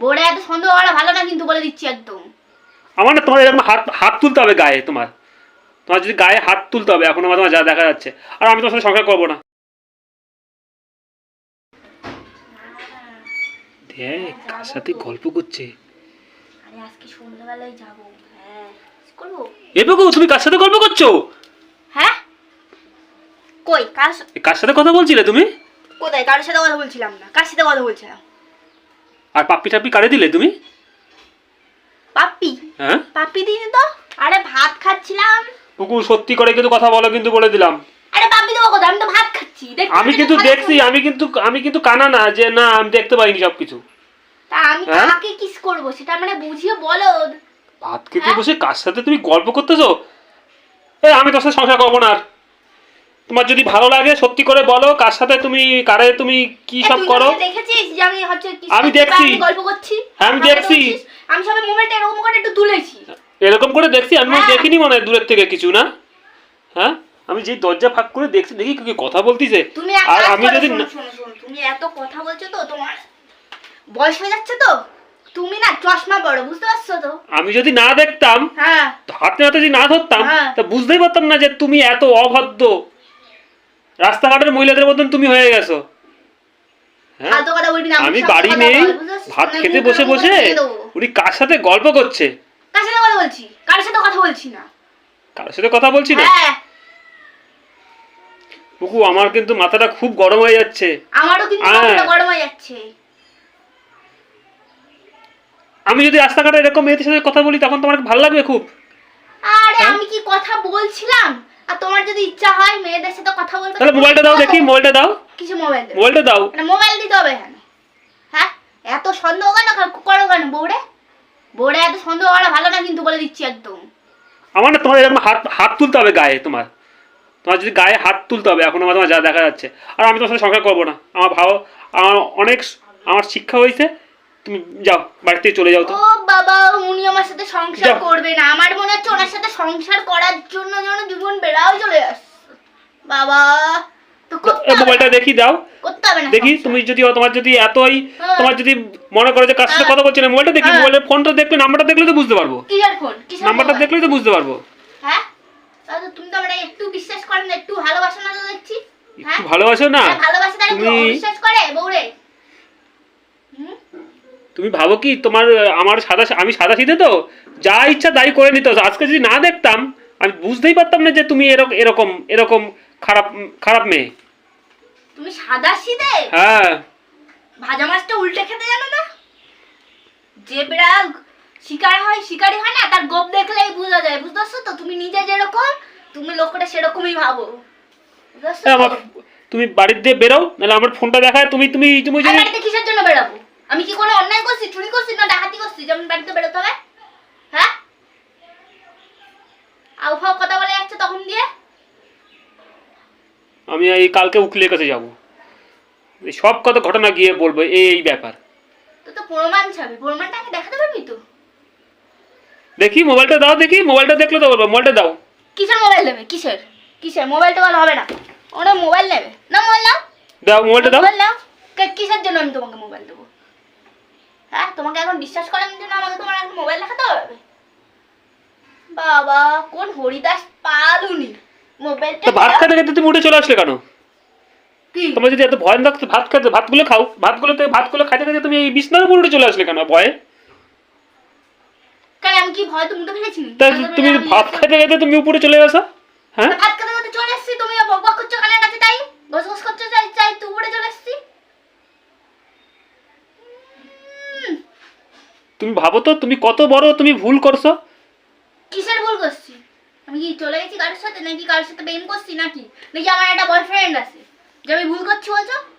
বোর্ডে এত সন্দেহ করা ভালো না কিন্তু বলে দিচ্ছি একদম। আমার না তোমার এরকম হাত হাত তুলতে হবে গায়ে তোমার। তোমার যদি গায়ে হাত তুলতে হবে এখন আমার তোমার যা দেখা যাচ্ছে। আর আমি তোমার সাথে সংসার করব না। দেখ কার সাথে গল্প করছে? আরে আজকে সন্ধ্যাবেলায় যাব। হ্যাঁ করব? তুমি কার সাথে গল্প করছ? হ্যাঁ? কই কার কার সাথে কথা বলছিলে তুমি? কোথায়? কারোর সাথে কথা বলছিলাম না। কার সাথে কথা বলছিলাম? আর পাপ্পি টাপ্পি কারে দিলে তুমি? পাপ্পি? হ্যাঁ? পাপ্পি দিনি তো? আরে ভাত খাচ্ছিলাম। পুকুর সত্যি করে কিন্তু কথা বলো কিন্তু বলে দিলাম। আরে পাপ্পি দেবো কোথায়? আমি তো ভাত খাচ্ছি। আমি কিন্তু দেখছি আমি কিন্তু আমি কিন্তু কানা না যে না আমি দেখতে পাইনি সবকিছু। তা আমি হ্যাঁ? কাকে কিস করব? সেটা মানে বুঝিয়ে বলো। ভাত খেতে হ্যাঁ? বসে কার সাথে তুমি গল্প করতেছো? এ আমি তোর সাথে সংসার করব না আর। তোমার যদি ভালো লাগে সত্যি করে বলো কার সাথে তুমি কারে তুমি কি সব করো। দেখেছিস যে আমি হচ্ছে আমি দেখছি। আমি গল্প করছি? হ্যাঁ, আমি দেখছি। আমি সবে মোবাইলটা এরকম করে একটু তুলেছি। এরকম করে দেখছি আমি হ্যাঁ। দেখিনি মনে হয় দূরের থেকে কিছু না? হ্যাঁ? আমি যে দরজা ফাঁক করে দেখছি দেখি কি কথা বলতিছে। আর আমি যদি তুমি এত কথা বলছো তো তোমার বয়স হয়ে যাচ্ছে তো তুমি না চশমা পড়ো বুঝতে পারছ তো? আমি যদি না দেখতাম হ্যাঁ। হাতে হাতে যদি না ধরতাম হ্যাঁ। তা বুঝতেই পারতাম না যে তুমি এত অভদ্র। রাস্তাঘাটের মহিলাদের মতন তুমি হয়ে গেছো। হ্যাঁ? আমি বাড়ি নেই? ভাত খেতে বসে বসে উনি কার সাথে গল্প করছে? কার সাথে কথা বলছি? কার সাথে কথা বলছি না? কার সাথে কথা বলছি না? হ্যাঁ। আমার কিন্তু মাথাটা খুব গরম হয়ে যাচ্ছে। আমারও কিন্তু হ্যাঁ। মাথাটা গরম হয়ে যাচ্ছে। আমি যদি রাস্তাঘাটে এরকম মেয়েদের সাথে কথা বলি তখন তোমার ভালো লাগবে খুব। আরে? আমি কি কথা বলছিলাম? আর তোমার যদি ইচ্ছা হয় মেয়েদের সাথে কথা বলবে তাহলে মোবাইলটা দাও দেখি মোবাইলটা দাও। কিছু মোবাইল মোবাইলটা দাও। মোবাইল দিতে হবে হ্যাঁ? এত সন্দেহ কেন করো কেন বউরে? বউরে এত সন্দেহ করা ভালো না কিন্তু বলে দিচ্ছি একদম। আমার না তোমার এরকম হাত হাত তুলতে হবে গায়ে তোমার। তোমার যদি গায়ে হাত তুলতে হবে এখন আমার তোমার যা দেখা যাচ্ছে। আর আমি তোমার সাথে সংসার করব না। আমার ভালো আমার অনেক আমার শিক্ষা হয়েছে। তুমি যাও বাড়িতে চলে যাও তো। বাবা উনি আমার সাথে সংসার করবে না। আমার মনে হচ্ছে ওনার সাথে সংসার করার জন্য যেন জীবন বেড়াও চলে আসছে। বাবা মোবাইলটা দেখি দাও। দেখি তুমি যদি তোমার যদি এতই হ্যাঁ। তোমার যদি মনে করো যে কার সাথে হ্যাঁ। কথা বলছি না মোবাইলটা দেখি হ্যাঁ। মোবাইলের ফোনটা দেখলে নাম্বারটা দেখলে তো বুঝতে পারব। নাম্বারটা? দেখলেই তো বুঝতে পারব। হ্যাঁ? তাহলে তুমি তো আমরা একটু বিশ্বাস করেন না একটু ভালোবাসো না তো দেখছি। একটু ভালোবাসো না? ভালোবাসে তারা অবিশ্বাস করে বউরে? তুমি ভাবো কি তোমার আমার সাদা আমি সাদা সিধে তো? যা ইচ্ছা তাই করে নিত আজকে যদি না দেখতাম আমি বুঝতেই পারতাম না যে তুমি এরকম এরকম এরকম খারাপ খারাপ মেয়ে। তুমি সাদা সিধে? হ্যাঁ। ভাজা মাছটা উল্টে খেতে জানো না? যে বিড়াল শিকার হয় শিকারি হয় না? তার গোপ দেখলেই বোঝা যায়। বুঝতে পারছ তো? তুমি নিজে যেরকম তুমি লোকটা সেরকমই ভাবো। হ্যাঁ, তুমি বাড়ির দিয়ে বেরো নাহলে আমার ফোনটা দেখায় তুমি তুমি তুমি যদি বাড়িতে কিসের জন্য বেরোবো? আমি কি কোনো অন্যায় করছি? চুরি করছি না ডাকাতি করছি? যেমন বাড়িতে বেরোতে হবে। হ্যাঁ? আউ কথা বলে যাচ্ছে তখন দিয়ে? আমি এই কালকে উকিলের কাছে যাব। সব কথা ঘটনা গিয়ে বলব এই এই ব্যাপার। তো তো প্রমাণ ছাবি প্রমাণটা আমি দেখাতে পারবি তো? দেখি মোবাইলটা দাও দেখি মোবাইলটা দেখলে তো বলব মোবাইলটা দাও। কিসের মোবাইল নেবে? কিসের? কিসের? মোবাইল টোবাইল হবে না। ওটা মোবাইল নেবে। না মোবাইল নাও দাও মোবাইলটা দাও। মোবাইল নাও কিসের জন্য আমি তোমাকে মোবাইল দেবো? হ্যাঁ তোমাকে এখন বিশ্বাস করার জন্য আমাকে তোমার এখন মোবাইল দেখাতে হবে? বাবা কোন হরিদাস পালুনি। মোবাইলটা ভাত খেতে খেতে তুমি উঠে চলে আসলে কেন? কি? তোমার যদি এত ভয় থাকতো ভাত খেতে ভাতগুলো খাও ভাতগুলো থেকে ভাতগুলো খাইতে খাইতে তুমি এই বিছনার উপর উঠে চলে আসলে কেন? ভয়ে? কেন আমি কি ভয় তো ফেলেছি তা তুমি ভাত খাইতে খাইতে তুমি উপরে চলে গেছো হ্যাঁ? ভাত খেতে খেতে চলে এসেছি তুমি বক বক করছ কানের কাছে তাই? ঘস করছ চাই চাই তুই উপরে চলে তুমি ভাবো তো, তুমি কত বড়, তুমি ভুল করছ। কিসের ভুল করছি? আমি কি চলে গেছি কারোর সাথে, নাকি কারোর সাথে প্রেম করছি, নাকি? নাকি আমার একটা বয়ফ্রেন্ড আছে। যে আমি ভুল করছি বলছো?